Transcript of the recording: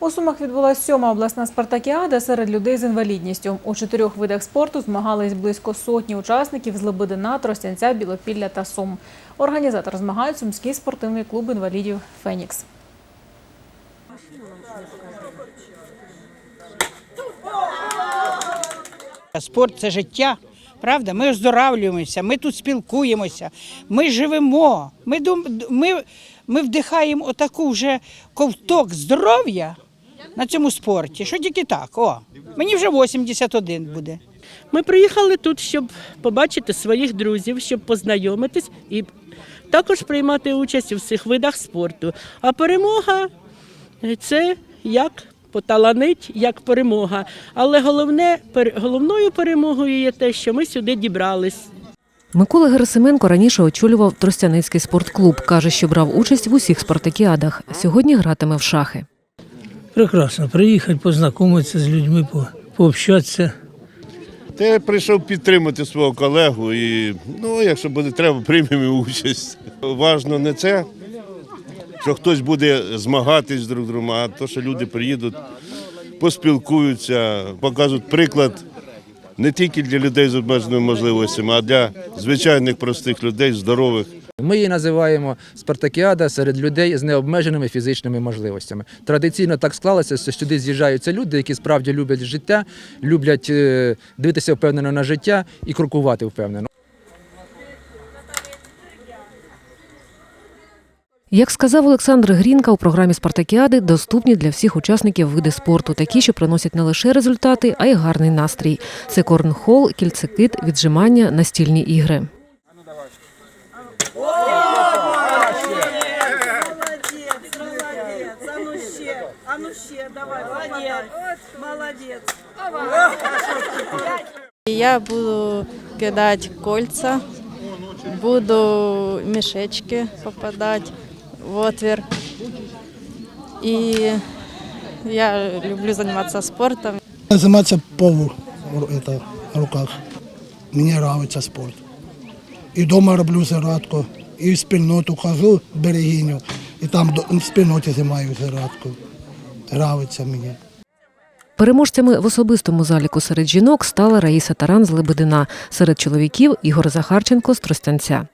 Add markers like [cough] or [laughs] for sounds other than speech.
У Сумах відбулася сьома обласна спартакіада серед людей з інвалідністю. У чотирьох видах спорту змагались близько сотні учасників з Лебедина, Тростянця, Білопілля та Сум. Організатор змагань – Сумський спортивний клуб інвалідів «Фенікс». Спорт це життя. Правда, ми оздоравлюємося, ми тут спілкуємося, ми живемо, ми, ми, ми вдихаємо отаку вже ковток здоров'я на цьому спорті. Що тільки так. О, мені вже 81 буде. Ми приїхали тут, щоб побачити своїх друзів, щоб познайомитись і також приймати участь у всіх видах спорту. А перемога це як поталанить, як перемога. Але головне, головною перемогою є те, що ми сюди дібрались. Микола Герасименко раніше очолював Тростяницький спортклуб. Каже, що брав участь в усіх спартакіадах. Сьогодні гратиме в шахи. Прекрасно, приїхати, познайомитися з людьми, пообщатися. Я прийшов підтримати свого колегу і ну, якщо буде треба, [laughs] приймемо участь. Важно не це, що хтось буде змагатись друг з другом, а то, що люди приїдуть, поспілкуються, покажуть приклад не тільки для людей з обмеженими можливостями, а для звичайних простих людей, здорових. Ми її називаємо спартакіада серед людей з необмеженими фізичними можливостями. Традиційно так склалося, що сюди з'їжджаються люди, які справді люблять життя, люблять е, дивитися впевнено на життя і крокувати впевнено. Як сказав Олександр Грінка, у програмі Спартакіади доступні для всіх учасників види спорту, такі, що приносять не лише результати, а й гарний настрій. Це корнхол, кільцекит, віджимання, настільні ігри. Молодец, а ну ще, а ну ще, давай, молодец, молодец. Я буду кидать кольца, буду мешечки попадать в отвер. И я люблю заниматься спортом. Заниматься по это, руках. Мені подобається спорт. І вдома роблю зарядку, і в спільноту хожу в берегиню, і там в спільноті займаю зарядку. Подобається мені. Переможцями в особистому заліку серед жінок стала Раїса Таран з Лебедина, серед чоловіків Ігор Захарченко з Тростянця.